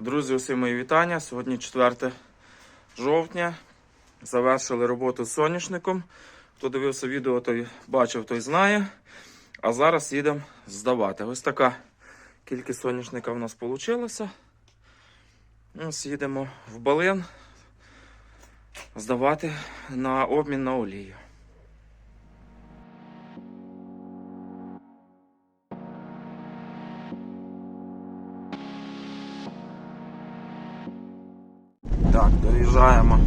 Друзі, усім мої вітання. Сьогодні 4 жовтня. Завершили роботу з соняшником. Хто дивився відео, той бачив, той знає. А зараз їдемо здавати. Ось така кількість соняшника в нас вийшла. Ось їдемо в Балин здавати на обмін на олію. Так, доїжджаємо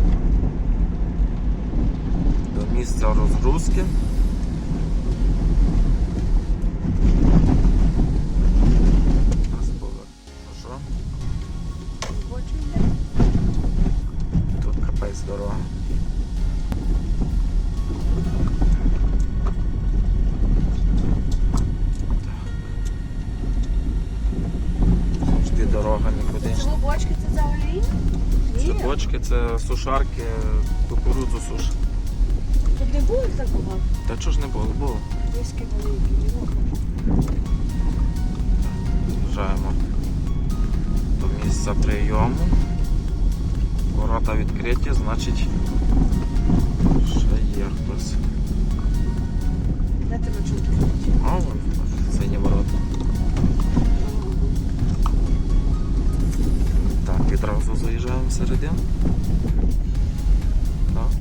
до місця розгрузки. Нас повер- Ну? Тут капець дорога. Дорога нікуди. Чому бочки це за олій? Це бочки, це сушарки, кукурудзу суш. Тут не було так багато. Та чого ж не було? Було. Диски великі. ну. Їжджаємо до місця прийому. Ворота відкриті, значить ще є хтось. Де тебе чути? А, вон сині ворота. Всередину. Так.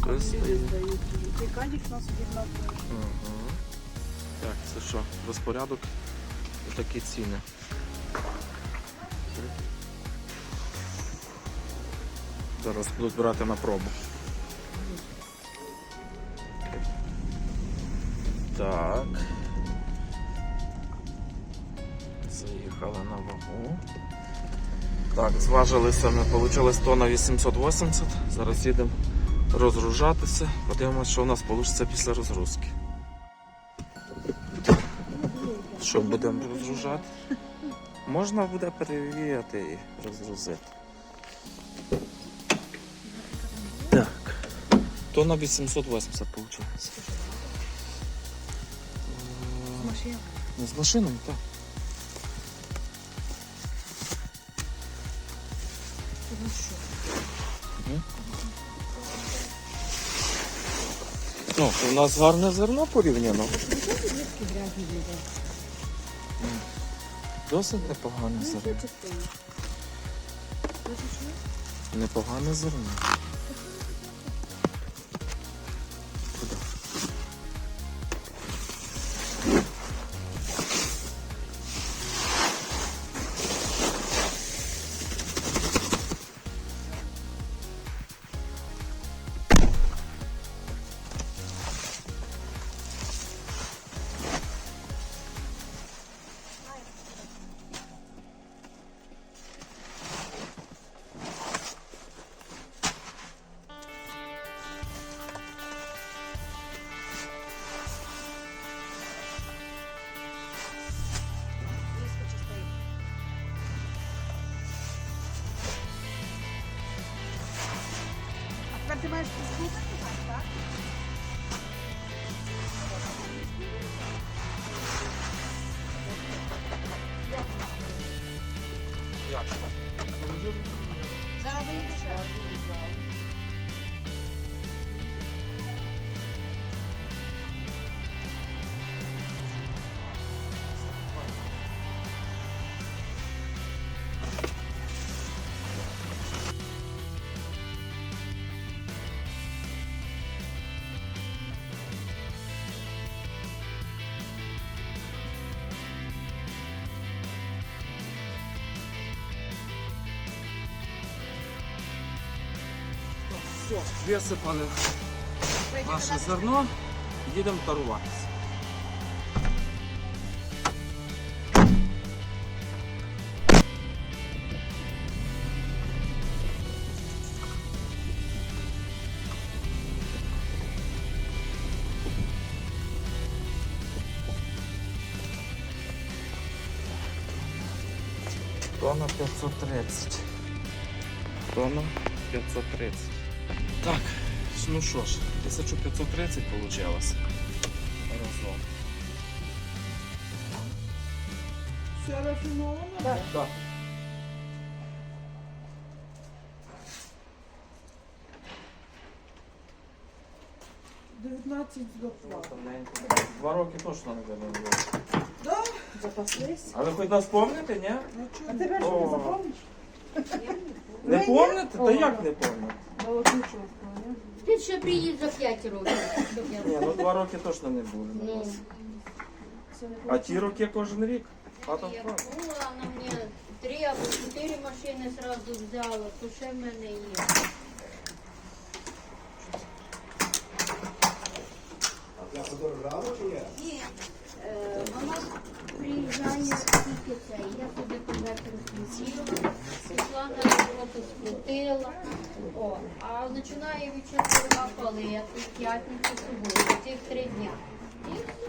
Хтось стоїть. Кадік нас. Мгм. Так, це що? Розпорядок і такі ціни. Зараз будуть брати на пробу. Так. Заїхали на вагу. Так, зважилися ми, вийшло тонна 880. Зараз їдемо розгружатися. Подивимося, що у нас вийде після розгрузки. Що будемо розгружати? Можна буде перевіряти і розгрузити. Так. То на 880 вийшло. Машина. Ну, з машинами, так. Ну? У нас гарне зерно порівняно. Досить непогане зерно. Ну? Непогане зерно. А тепер висипали наше зерно, їдемо таруватися. Тонна 530. Тонна 530. Так, ну що ж, 1530 вийшло. Разом. Все рафіновано? Так. Так. Доплат. Два роки точно не було. Да? Запаслись? Але хоч нас помните, ні? Ну. А тебе що не запомниш? Не помните? Та як не помните? Ні? Ти ще приїдь за 5 років. Ні, ну два роки точно не було. Ну, Це А ті роки кожен рік. Хата як вправо. була, вона мені три або чотири машини зразу взяла, то ще в мене є. Ні, е, вона приїжджає тільки це. Я собі конвертер включила, пішла на роботу, скрутила. О, а починає від четверга палити, п'ятницю, суботу, цих три дня. І.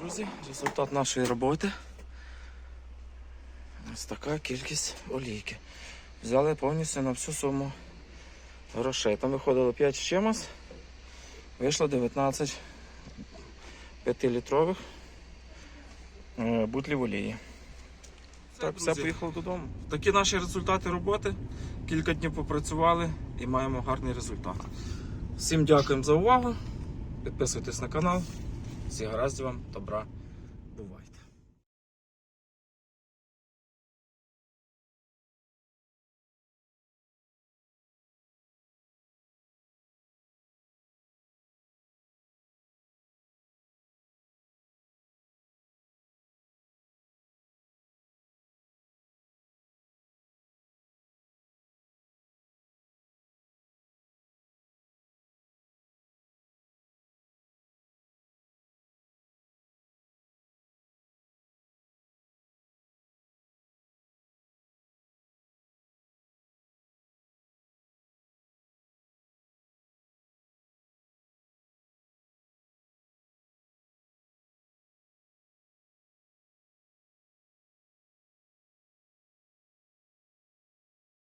Друзі, результат нашої роботи. Ось така кількість олійки. Взяли повністю на всю суму грошей. Там виходило 5 з чимось. Вийшло 19 5-літрових е, бутлів олії. Так, все, поїхало додому. Такі наші результати роботи. Кілька днів попрацювали і маємо гарний результат. Всім дякуємо за увагу. Підписуйтесь на канал. Всі гаразд вам, добра. Бувайте.